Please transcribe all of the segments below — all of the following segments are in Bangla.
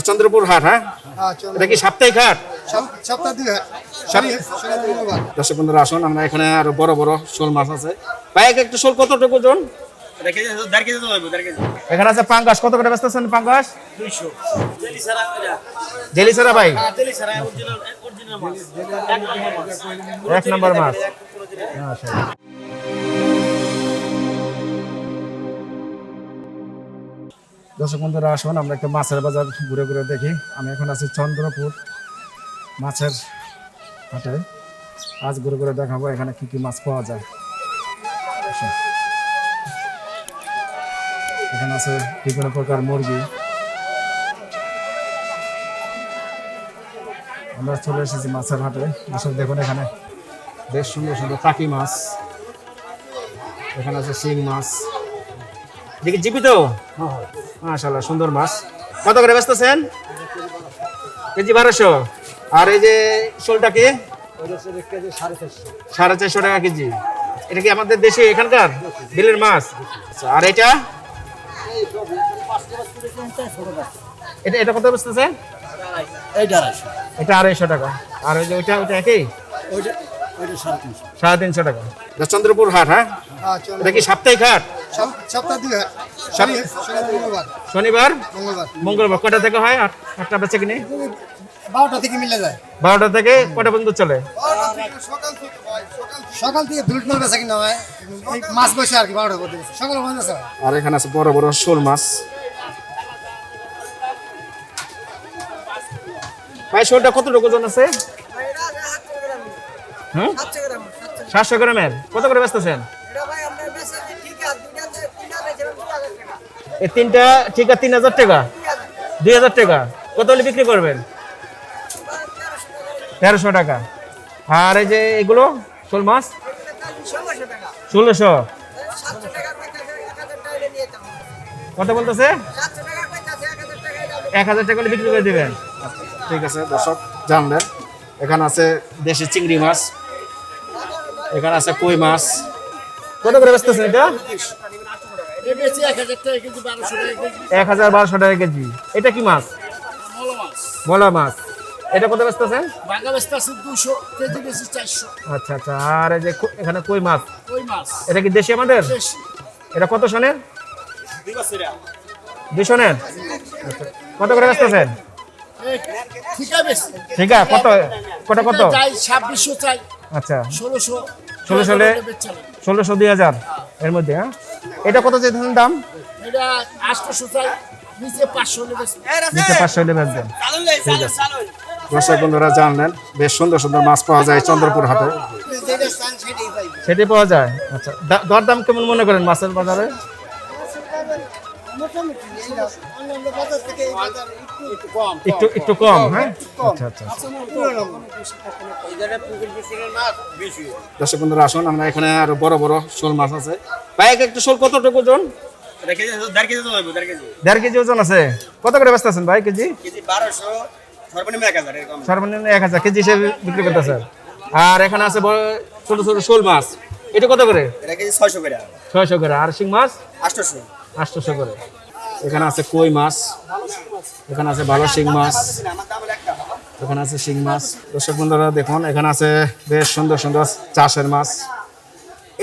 চন্দ্রপুর হাট হ্যাঁ? হ্যাঁ এটা কি সাপ্তাহিক হাট? হয় দর্শক বন্ধুরা আসুন আমরা এখানে আরও বড় বড় শোল মাছ আছে। ভাই এক একটু শোল কতটুকু ওজন এখানে আছে পাঙ্গাস কত করে পাঙ্গাস? জেলি ছাড়া ভাই? এক নম্বর মাছ। দর্শক বন্ধুরা আসুন আমরা একটা মাছের বাজার ঘুরে ঘুরে দেখি। আমি এখন আছি চন্দ্রপুর মাছের হাটে। আজ ঘুরে ঘুরে দেখাবো এখানে কি কি মাছ পাওয়া যায়। এখানে আছে বিভিন্ন প্রকার মুরগি। আমরা চলে এসেছি মাছের হাটে। আসলে দেখুন এখানে বেশ সুন্দর সুন্দর টাকি মাছ। এখানে আছে শিং মাছ। দেখি জীবিত? মাশাল্লাহ সুন্দর মাছ। কত করে বেচতেছেন? কেজি বারোশো। আর এই যে শোলটা কি? সাড়ে চারশো টাকা কেজি। এটা কি আমাদের দেশে এখানকার? বিলের মাছ? আচ্ছা, আর এটা? এটা এটা কত বেচতেছে এটা আড়াইশো টাকা। আর ওই যে ওইটা ওইটা একই? সাড়ে তিনশো। টাকা। চন্দ্রপুর হাট হ্যাঁ? হ্যাঁ এটা কি সাপ্তাহিক হাট? সপ্তাহ দুই হয়। শনিবার? মঙ্গলবার। মঙ্গলবার। কটা থেকে হয়? আটটা বেচে কিনে? বারোটা থেকে মিলে যায়। বারোটা থেকে কটা পর্যন্ত চলে? সকাল থেকে দুলট মাল বেচা কিনা হয়। মাছ বসে আর কি বারোটা পর্যন্ত। সকাল বন্ধ আছে আর এখানে আছে বড় বড় শোল মাছ। ভাই শোলটা কতটুকু ওজন আছে? হুম সাতশো গ্রামের। কত করে বেচতেছেন? এই তিনটা ঠিক আছে তিন হাজার টাকা দুই হাজার টাকা। কত হলে বিক্রি করবেন? তেরোশো টাকা। আর এই যে এগুলো শোল মাছ? ষোলোশো। কত বলতেছে? এক হাজার টাকা বিক্রি করে দিবেন। ঠিক আছে দর্শক জানলেন এখানে আছে দেশি চিংড়ি মাছ এখানে আছে কই মাছ। কত করে বেচতেছেন এটা? এক হাজার বারোশো টাকা কেজি। এটা কি মাছ? মলা মাছ। এটা কত বেচতেছেন বাংলা বেচতে আছে দুশো কেজি বেশি চারশো। আচ্ছা আচ্ছা। আর এই যে এখানে কই মাছ? এটা কি দেশি আমাদের? এটা কত সনের? দুই সনের? আচ্ছা। কত করে বেচতেছেন ঠিক ঠিক আছে কত কটা কত ছাব্বিশশো চাই। আচ্ছা। ষোলোশো। ষোলোশো দুই হাজার। এর মধ্যে হ্যাঁ? এটা কত চাইতেছেন দাম? এটা আটশোশো চাই নিচে পাঁচশো হলে নিচে পাঁচশো হলে বেচবেন ঠিক আছে। দর্শক বন্ধুরা জানলেন বেশ সুন্দর সুন্দর মাছ পাওয়া যায় চন্দ্রপুর হাটে। সেটাই পাওয়া যায়? আচ্ছা দরদাম কেমন মনে করেন মাছের বাজারে? মোটামুটি এইটা অন্যান্য বাজার থেকে এই বাজার একটু একটু কম একটু একটু কম। হ্যাঁ? আচ্ছা আচ্ছা দর্শক বন্ধুরা আসুন আমরা এখানে আরও বড় বড় শোল মাছ আছে। ভাই এক একটা শোল কতটুকু ওজন দেড় কেজি ওজন আছে। কত করে ব্যস্ত আছেন ভাই কেজি? সর্বনিম্ন এক হাজার কেজি হিসেবে বিক্রি করতেছে। আর এখানে আছে বড় ছোট ছোট শোল মাছ। এটা কত করে? ছয়শো করে। আর শিং মাছ? আটশোশো করে। এখানে আছে কই মাছ? এখানে আছে ভালো শিং মাছ। এখানে আছে শিং মাছ। দর্শক বন্ধুরা, দেখুন, এখানে আছে বেশ সুন্দর সুন্দর চাষের মাছ।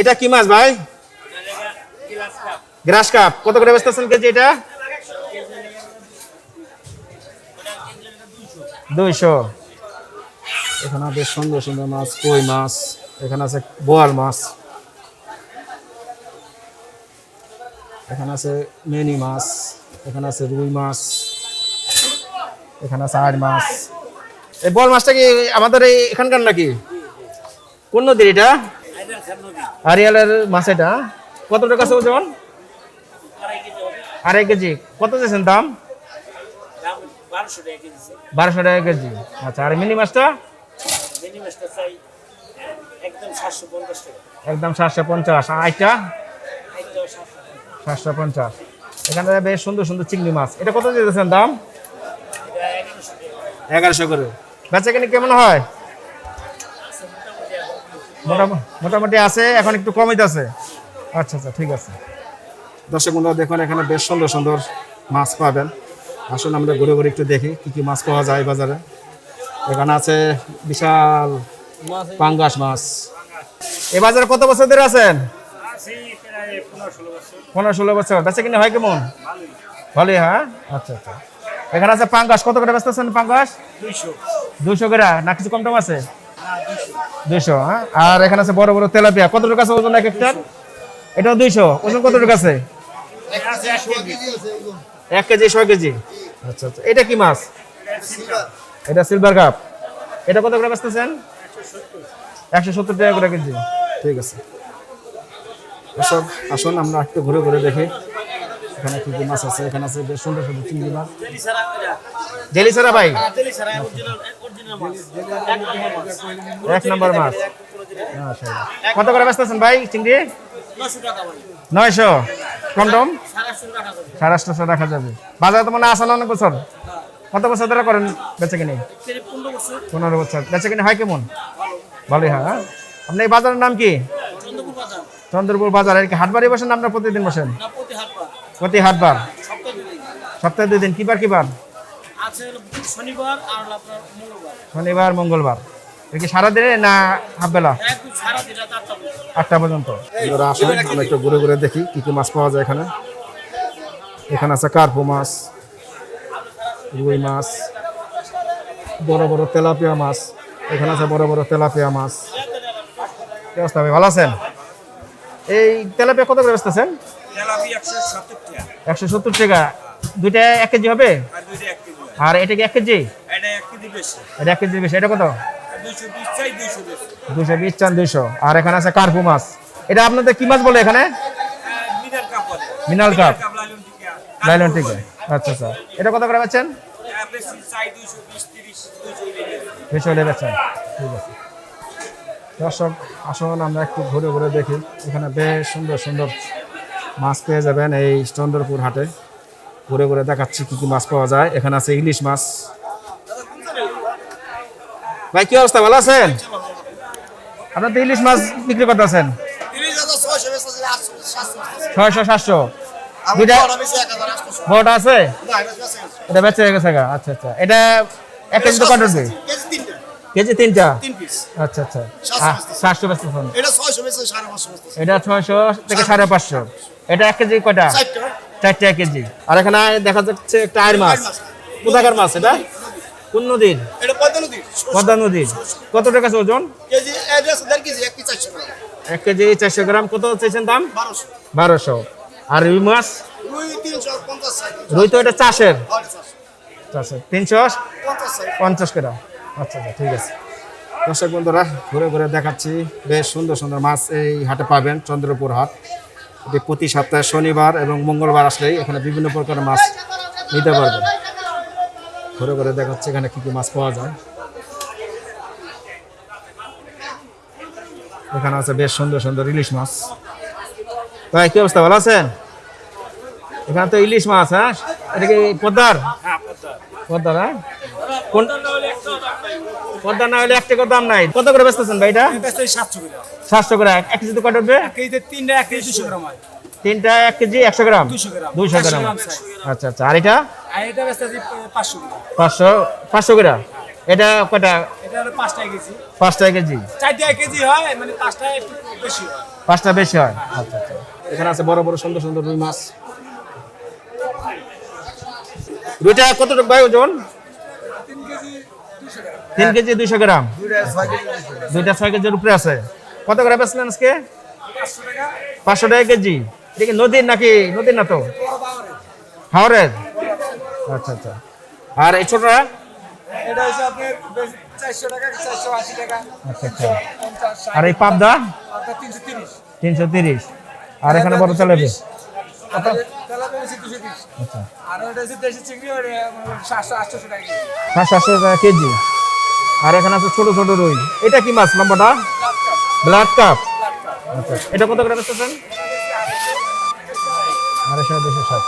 এটা কি মাছ ভাই? Grass carp. কত করে বেচতেছেন কেজি এটা? দুইশো। এখানে বেশ সুন্দর সুন্দর মাছ, কই মাছ। এখানে আছে বোয়াল মাছ। এখানে আছে মেনি মাছ এখানে আছে রুই মাছ এখানে আছে আড় মাছ। এই বল মাছটা কি আমাদের এই এখানকার নাকি? কোন নদীর এটা? আরিয়ালের মাছ এটা কত টাকা আছে ওজন? আড়াই কেজি। কত দিয়েছেন দাম? বারোশো টাকা কেজি। আচ্ছা আর মিনি মাছটা? একদম সাতশো পঞ্চাশ সাতশো পঞ্চাশ। এখানে বেশ সুন্দর সুন্দর চিংড়ি মাছ। এটা কত দিতেছেন দাম? এগারোশো করে। বেচা কিনে কেমন হয়? মোটামুটি মোটামুটি আছে এখন একটু কমিতে আছে আচ্ছা আচ্ছা ঠিক আছে। দর্শক বন্ধুরা দেখুন এখানে বেশ সুন্দর সুন্দর মাছ পাবেন। আসুন আমরা ঘুরে ঘুরে একটু দেখি কি কি মাছ পাওয়া যায় বাজারে। এখানে আছে বিশাল পাঙ্গাস মাছ। এ বাজারে কত বছর ধরে আছেন? পনেরো ষোলো বছর। বেচা কিনে হয় কেমন? ভালোই। হ্যাঁ? আচ্ছা আচ্ছা। এখানে আছে পাঙ্গাস। কত করে ব্যস্ত আছেন পাঙ্গাস? দুইশো। করে? না কিছু কম টম আছে? দুইশো। হ্যাঁ? আর এখানে আছে বড় বড় তেলাপিয়া। কত টাকা আছে ওজন এক একটার এটাও দুইশো। ওজন কত টাকা আছে এক কেজি ছয় কেজি? আচ্ছা আচ্ছা। এটা কি মাছ? এটা সিলভার কাপ। এটা কত করে বেচতেছেন? একশো সত্তর টাকা করে কেজি। ঠিক আছে। এসব আসুন আমরা একটু ঘুরে ঘুরে দেখি। এখানে কি কি মাছ আছে এখানে আছে বেশ সুন্দর সুন্দর চিংড়ি মাছ। জেলি ছাড়া ভাই? এক নম্বর মাছ। কত করে বেচতেছেন ভাই চিংড়ি? নয়শো। কম টম সাড়ে আটশোশো রাখা যাবে। বাজার তো মনে আসেন অনেক বছর। কত বছর ধরে করেন বেচে কিনে? পনেরো বছর। বেচে কিনে হয় কেমন? ভালোই হয় হ্যাঁ? আপনার এই বাজারের নাম কি? চন্দ্রপুর বাজার আর কি হাটবারে বসেন না আপনারা প্রতিদিন বসেন? প্রতি হাটবার সপ্তাহে দুই দিন। কিবার কিবার আছে হলো শনিবার আর আপনার মঙ্গলবার। শনিবার মঙ্গলবার। এটা কি সারাদিনে না হাফ বেলা? একদম সারা দিন রাত আটটা পর্যন্ত। আটটা পর্যন্ত। এবার আসুন আমরা একটু ঘুরে ঘুরে দেখি কি কি মাছ পাওয়া যায় এখানে। এখানে আছে কার্পো মাছ রুই মাছ বড় বড় তেলাপিয়া মাছ এখানে আছে বড় বড় তেলাপিয়া মাছ। কি অবস্থা ভাই ভালো আছেন? এই তেলাপিয়া কত করে বেচতেছেন? তেলাপি একশো সত্তর টাকা। টাকা। দুইটা এক কেজি হবে? আর দুইটা এক কেজি আর এটা কি এক কেজি? এটা এক কেজি বেশি। এটা এক কেজি বেশি। এটা কত? দুশো বিশ চান দুইশো। আর এখানে আছে কার্পু মাছ। এটা আপনাদের কি মাছ বলে এখানে? মিনাল কাপ টিকা। লাইলন ঠিক আচ্ছা আচ্ছা। এটা কত করে পাচ্ছেন বেশি হলে বেচেন। ঠিক আছে। দর্শক আসুন আমরা একটু ঘুরে ঘুরে দেখি। এখানে বেশ সুন্দর সুন্দর মাছ পেয়ে যাবেন এই চন্দ্রপুর হাটে। ঘুরে ঘুরে দেখাচ্ছি কি কি মাছ পাওয়া যায়। এখানে আছে ইলিশ মাছ। ভাই কি অবস্থা? ভালো আছেন? আপনার তো ইলিশ মাছ বিক্রি করতেছেন? ছয়শো সাতশো। দুইটা বড়টা আছে? এটা বেঁচে গেছে। আচ্ছা আচ্ছা। এটা এক কেজি তো কত উঠবে কেজি তিনটা? আচ্ছা আচ্ছা। আহ, সাতশো বেচতে ফোন। এটা ছয়শো থেকে সাড়ে পাঁচশো। এটা এক কেজি কয়টা? চারটে। এক কেজি। আর এখানে দেখা যাচ্ছে একটা আয়ের মাছ। কোথাকার মাছ এটা? কোন নদীর? পদ্মা নদীর। কত টাকা ওজন? এক কেজি চারশো গ্রাম। কত চাইছেন দাম? বারোশো। আর রুই মাছ? রুই তো এটা চাষের। চাষের। তিনশো? পঞ্চাশ করে আচ্ছা আচ্ছা ঠিক আছে। দর্শক বন্ধুরা ঘুরে ঘুরে দেখাচ্ছি। বেশ সুন্দর সুন্দর মাছ এই হাটে পাবেন চন্দ্রপুর হাট। এটি প্রতি সপ্তাহে শনিবার এবং মঙ্গলবার আসলেই এখানে বিভিন্ন প্রকারের মাছ নিতে পারবেন। ঘুরে ঘুরে দেখাচ্ছি এখানে কী কী মাছ পাওয়া যায়। এখানে আছে বেশ সুন্দর সুন্দর ইলিশ মাছ। ভাই কি অবস্থা? ভালো আছেন? এখানে তো ইলিশ মাছ হ্যাঁ? এটা কি পদ্মার? পদ্মার হ্যাঁ? কোন পদ্মা না হলে এক টাকার দাম নাই? কত করে বেচতেছেন ভাই এটা? সাতশো করে। এক কেজি তো কত উঠবে? কেজিতে তিনটা এক কেজি দুশো গ্রাম তিনটা এক কেজি একশো গ্রাম? 200 গ্রাম। দুইশো 500 গ্রাম। গ্রাম আচ্ছা আচ্ছা। আর এটা? পাঁচশো পাঁচশো গ্রাম এটা কয়টা? পাঁচটা কেজি। পাঁচটা কেজি? হয় মানে পাঁচটা বেশি হয়। পাঁচটা বেশি হয়? আচ্ছা আচ্ছা। এখানে আছে বড় বড় সুন্দর সুন্দর রুই মাছ। রুইটা কত ভাই ওজন? তিন কেজি দুইশো গ্রাম? দুইটা ছয় কেজির উপরে আছে। কত করে বেচলেন আজকে? পাঁচশো টাকা। কেজি। কি নদীর নাকি? নদীর না তো? হাওড়ের আচ্ছা আচ্ছা। আর এই ছোটরা? আচ্ছা আচ্ছা। আর এই পাবদা? তিনশো তিরিশ। আর এখানে বড় তিরিশ। আচ্ছা। সাতশো টাকা কেজি। আর এখানে আছে ছোট ছোট রুই। এটা কি মাছ লম্বাটা? ব্ল্যাক কাপ আচ্ছা এটা কত করে বেচতেছেন আড়াইশো দুশো ষাট।